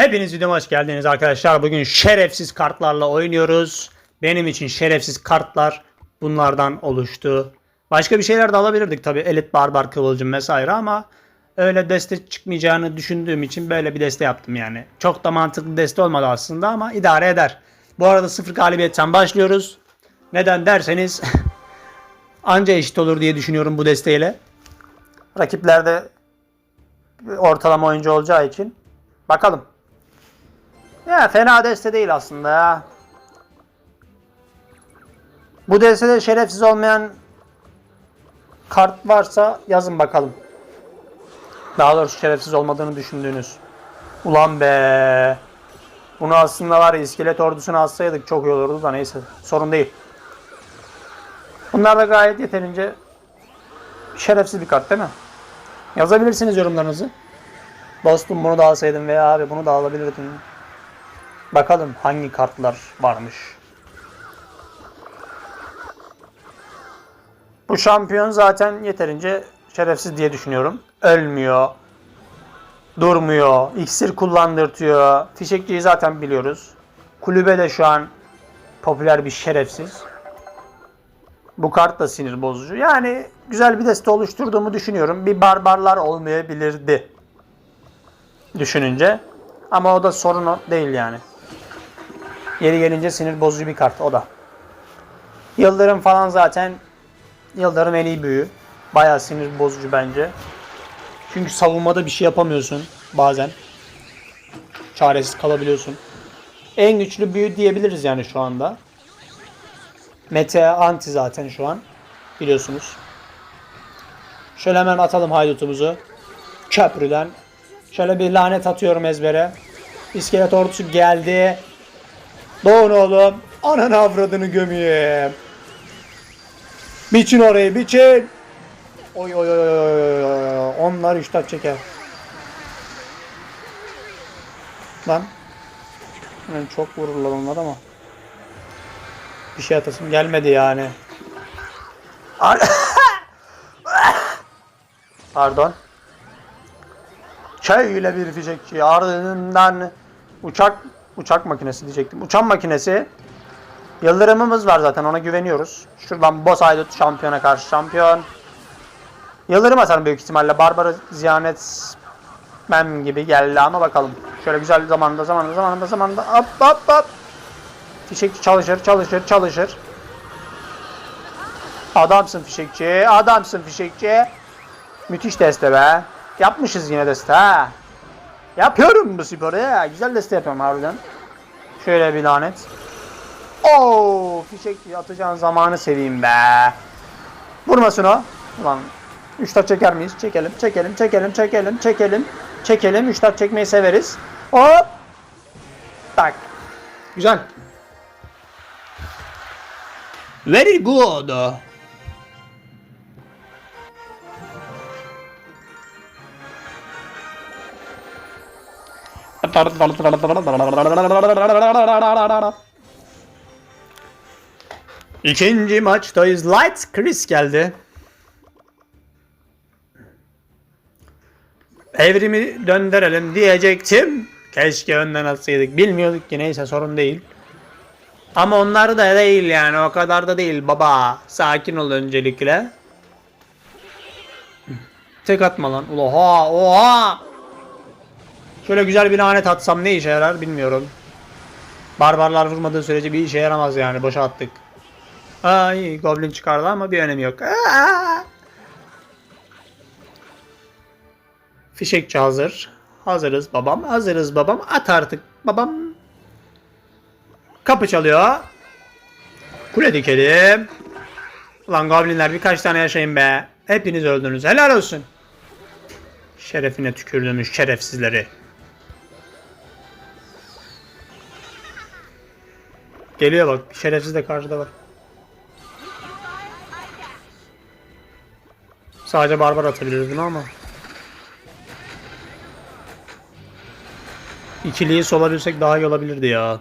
Hepiniz videoma hoş geldiniz arkadaşlar. Bugün şerefsiz kartlarla oynuyoruz. Benim için şerefsiz kartlar bunlardan oluştu. Başka bir şeyler de alabilirdik tabi. Elit barbar kıvılcım vesaire ama öyle deste çıkmayacağını düşündüğüm için böyle bir deste yaptım yani. Çok da mantıklı deste olmadı aslında ama idare eder. Bu arada sıfır galibiyetten başlıyoruz. Neden derseniz anca eşit olur diye düşünüyorum bu desteğiyle. Rakiplerde ortalama oyuncu olacağı için bakalım. Ya fena deste değil aslında ya. Bu destede şerefsiz olmayan kart varsa yazın bakalım. Daha doğrusu şerefsiz olmadığını düşündüğünüz. Ulan be. Bunu aslında var ya iskelet ordusuna atsaydık çok iyi olurdu da neyse sorun değil. Bunlar da gayet yeterince şerefsiz bir kart değil mi? Yazabilirsiniz yorumlarınızı. Dostum bunu da alsaydın veya abi bunu da alabilirdin. Bakalım hangi kartlar varmış. Bu şampiyon zaten yeterince şerefsiz diye düşünüyorum. Ölmüyor. Durmuyor. iksir kullandırtıyor. Fişekçiyi zaten biliyoruz. Kulübe de şu an popüler bir şerefsiz. Bu kart da sinir bozucu. Yani güzel bir deste oluşturduğumu düşünüyorum. Bir barbarlar olmayabilirdi. Düşününce. Ama o da sorun değil yani. Yeri gelince sinir bozucu bir kart o da. Yıldırım falan zaten Yıldırım en iyi büyü. Bayağı sinir bozucu bence. Çünkü savunmada bir şey yapamıyorsun bazen. Çaresiz kalabiliyorsun. En güçlü büyü diyebiliriz yani şu anda. Mete anti zaten şu an. Biliyorsunuz. Şöyle hemen atalım haydutumuzu. Köprüden. Şöyle bir lanet atıyorum ezbere. İskelet ordusu geldi. Doğun oğlum. Ananı avradını gömeyim. Biçin orayı biçin. Oy oy oy oy oy. Onlar iştah çeker. Lan. Yani çok vururlar onlar ama. Bir şey atasım gelmedi yani. Ar- Pardon. Şöyle bir fişekçi ardından uçak uçak makinesi diyecektim. Uçan makinesi. Yıldırımımız var zaten ona güveniyoruz. Şuradan boss haydut şampiyona karşı şampiyon. Yıldırım atarım büyük ihtimalle. Barbarı ziyanet etmem gibi geldi ama bakalım. Şöyle güzel zamanda zamanda zamanda zamanda hop hop hop. Fişekçi çalışır çalışır çalışır. Adamsın fişekçi. Adamsın fişekçi. Müthiş deste be. Yapmışız yine deste ha. Yapıyorum bu sporu ya. Güzel deste yapıyorum harbiden. Şöyle bir lanet. Oo, fişekçi atacağın zamanı seveyim be. Vurmasın o. Ulan 3 taç çeker miyiz? Çekelim, çekelim, çekelim, çekelim, çekelim. Çekelim. 3 taç çekmeyi severiz. Hop. Tak. Güzel. Very good. İkinci maçtayız. Light Chris geldi. Evrimi döndürelim diyecektim. Keşke önden atsaydık. Bilmiyorduk ki neyse sorun değil. Ama onlar da değil yani o kadar da değil baba. Sakin ol öncelikle. Tek atma lan. Oha oha. Şöyle güzel bir lanet atsam ne işe yarar bilmiyorum. Barbarlar vurmadığı sürece bir işe yaramaz yani boşa attık. Ay goblin çıkardı ama bir önemi yok. Aa! Fişekçi hazır. Hazırız babam. Hazırız babam. At artık babam. Kapı çalıyor. Kule dikelim. Ulan goblinler birkaç tane yaşayın be. Hepiniz öldünüz. Helal olsun. Şerefine tükürdüğümüz şerefsizleri. Geliyor bak. Şerefsiz de karşıda var. Sadece barbar atabiliriz bunu ama. İkiliyi solabilsek daha iyi olabilirdi ya.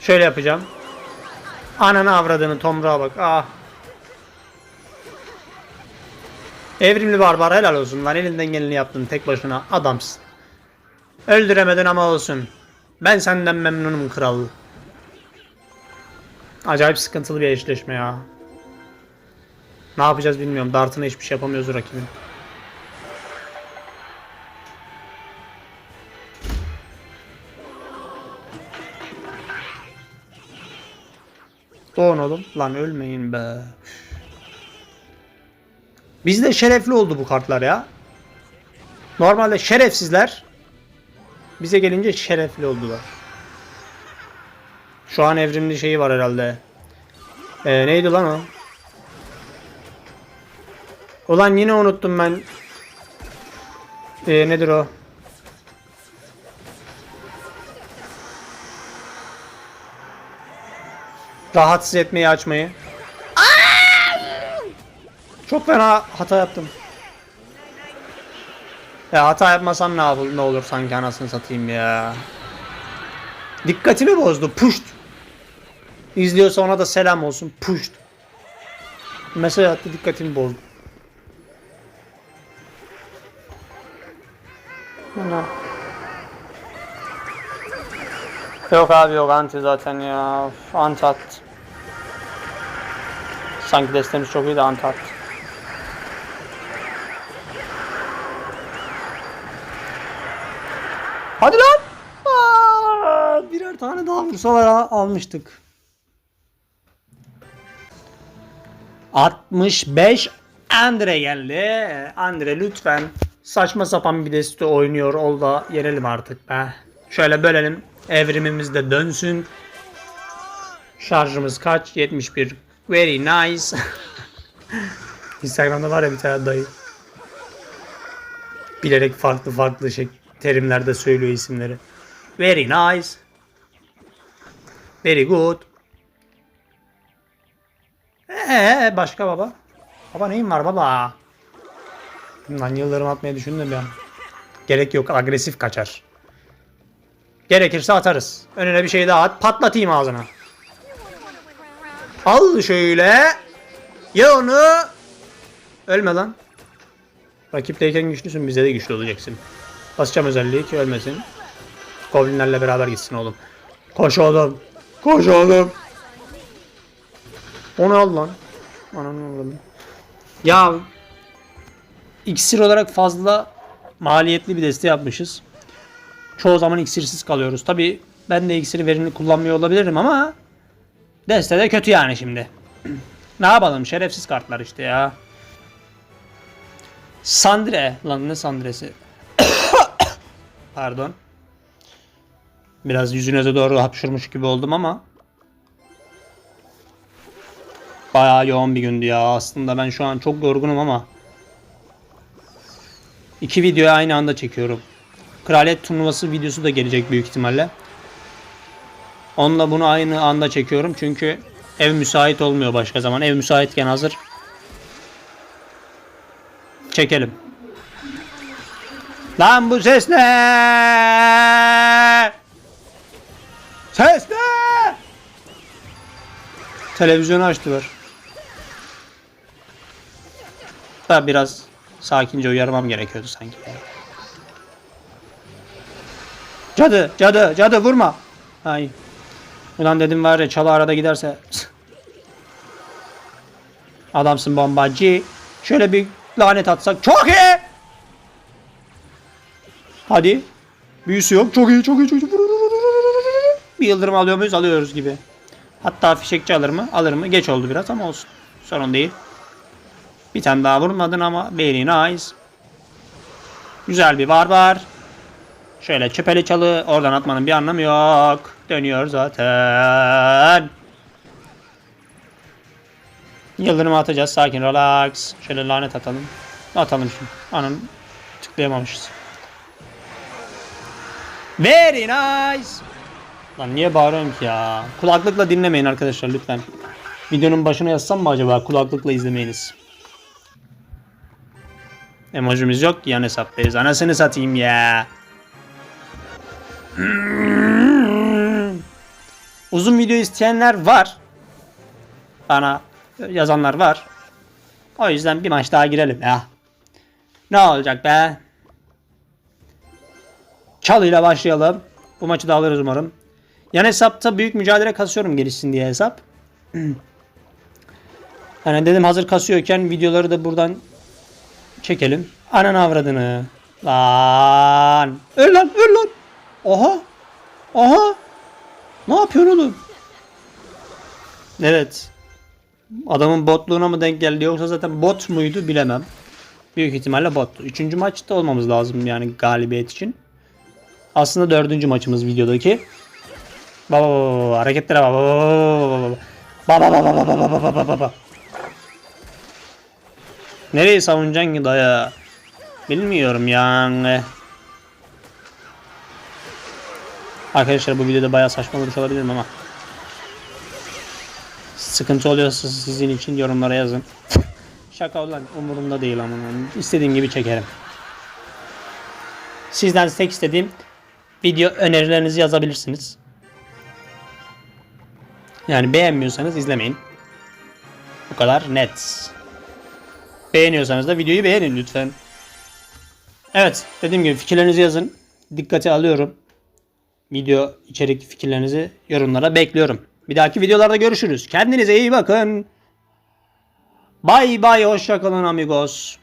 Şöyle yapacağım. Ananı avradını tomruğa bak. Ah. Evrimli barbar helal olsun lan. Elinden geleni yaptın tek başına. Adamsın. Öldüremedin ama olsun. Ben senden memnunum kral. Acayip sıkıntılı bir eşleşme ya. Ne yapacağız bilmiyorum. Dart'ına hiçbir şey yapamıyoruz rakibin. Doğun oğlum. Lan ölmeyin be. Bizde şerefli oldu bu kartlar ya. Normalde şerefsizler bize gelince şerefli oldular. Şu an evrimli şeyi var herhalde. Ee, neydi lan o? Ulan yine unuttum ben. Ee, nedir o? Rahatsız etmeyi açmayı. Çok fena hata yaptım. Ya hata yapmasam ne, yapıl ne olur sanki anasını satayım ya. Dikkatimi bozdu. Puşt. İzliyorsa ona da selam olsun. Puşt. Mesaj attı dikkatimi bozdu. Ana. Yok abi yok anti zaten ya. Anti attı. Sanki destemiz çok iyi de anti attı. Hadi lan. Aa, birer tane daha vursalar almıştık. 65 Andre geldi. Andre lütfen saçma sapan bir deste oynuyor. Ol da yenelim artık be. Şöyle bölelim. Evrimimiz de dönsün. Şarjımız kaç? 71. Very nice. Instagram'da var ya bir tane dayı. Bilerek farklı farklı şey terimlerde söylüyor isimleri. Very nice. Very good. Ee başka baba? Baba neyin var baba? Lan yıldırım atmayı düşündüm ya. Gerek yok agresif kaçar. Gerekirse atarız. Önüne bir şey daha at patlatayım ağzına. Al şöyle. Ya onu. Ölme lan. Rakipteyken güçlüsün bize de güçlü olacaksın. Basacağım özelliği ki ölmesin. Goblinlerle beraber gitsin oğlum. Koş oğlum. Koş oğlum. Onu al lan. Ananı avradım. Ya iksir olarak fazla maliyetli bir deste yapmışız. Çoğu zaman iksirsiz kalıyoruz. Tabi ben de iksiri verimli kullanmıyor olabilirim ama deste de kötü yani şimdi. ne yapalım şerefsiz kartlar işte ya. Sandre. Lan ne Sandre'si? Pardon. Biraz yüzünüze doğru hapşırmış gibi oldum ama. Bayağı yoğun bir gündü ya. Aslında ben şu an çok yorgunum ama. İki videoyu aynı anda çekiyorum. Kraliyet turnuvası videosu da gelecek büyük ihtimalle. Onunla bunu aynı anda çekiyorum çünkü ev müsait olmuyor başka zaman. Ev müsaitken hazır. Çekelim. Lan bu ses ne? Ses ne? Televizyonu açtılar. Da biraz sakince uyarmam gerekiyordu sanki. Cadı, cadı, cadı vurma. Ay. Ulan dedim var ya çalı arada giderse. Adamsın bombacı. Şöyle bir lanet atsak çok iyi. Hadi. Büyüsü yok. Çok iyi, çok iyi, çok iyi. Bir yıldırım alıyor muyuz? Alıyoruz gibi. Hatta fişekçi alır mı? Alır mı? Geç oldu biraz ama olsun. Sorun değil. Bir tane daha vurmadın ama very nice. Güzel bir barbar. Şöyle çöpeli çalı. Oradan atmanın bir anlamı yok. Dönüyor zaten. Yıldırım atacağız. Sakin relax. Şöyle lanet atalım. Atalım şimdi. Anın tıklayamamışız. Very nice. Lan niye bağırıyorum ki ya? Kulaklıkla dinlemeyin arkadaşlar lütfen. Videonun başına yazsam mı acaba kulaklıkla izlemeyiniz? Emojimiz yok ki yan hesaptayız. Anasını satayım ya. Uzun video isteyenler var. Bana yazanlar var. O yüzden bir maç daha girelim ya. Ne olacak be? Çalı ile başlayalım. Bu maçı da alırız umarım. Yan hesapta büyük mücadele kasıyorum gelişsin diye hesap. Yani dedim hazır kasıyorken videoları da buradan çekelim. Anan avradını. Lan. Öl lan öl lan. Oha. Oha. Ne yapıyorsun oğlum? Evet. Adamın botluğuna mı denk geldi yoksa zaten bot muydu bilemem. Büyük ihtimalle bottu. Üçüncü maçta olmamız lazım yani galibiyet için. Aslında dördüncü maçımız videodaki. Baba baba baba hareketlere baba baba baba baba baba baba baba baba baba Nereyi savunacaksın ki daya? Bilmiyorum yani. Arkadaşlar bu videoda bayağı saçmalamış olabilirim ama. Sıkıntı oluyorsa sizin için yorumlara yazın. Şaka olan umurumda değil ama istediğim gibi çekerim. Sizden tek istediğim video önerilerinizi yazabilirsiniz. Yani beğenmiyorsanız izlemeyin. Bu kadar net. Beğeniyorsanız da videoyu beğenin lütfen. Evet dediğim gibi fikirlerinizi yazın. Dikkate alıyorum. Video içerik fikirlerinizi yorumlara bekliyorum. Bir dahaki videolarda görüşürüz. Kendinize iyi bakın. Bay bay hoşçakalın amigos.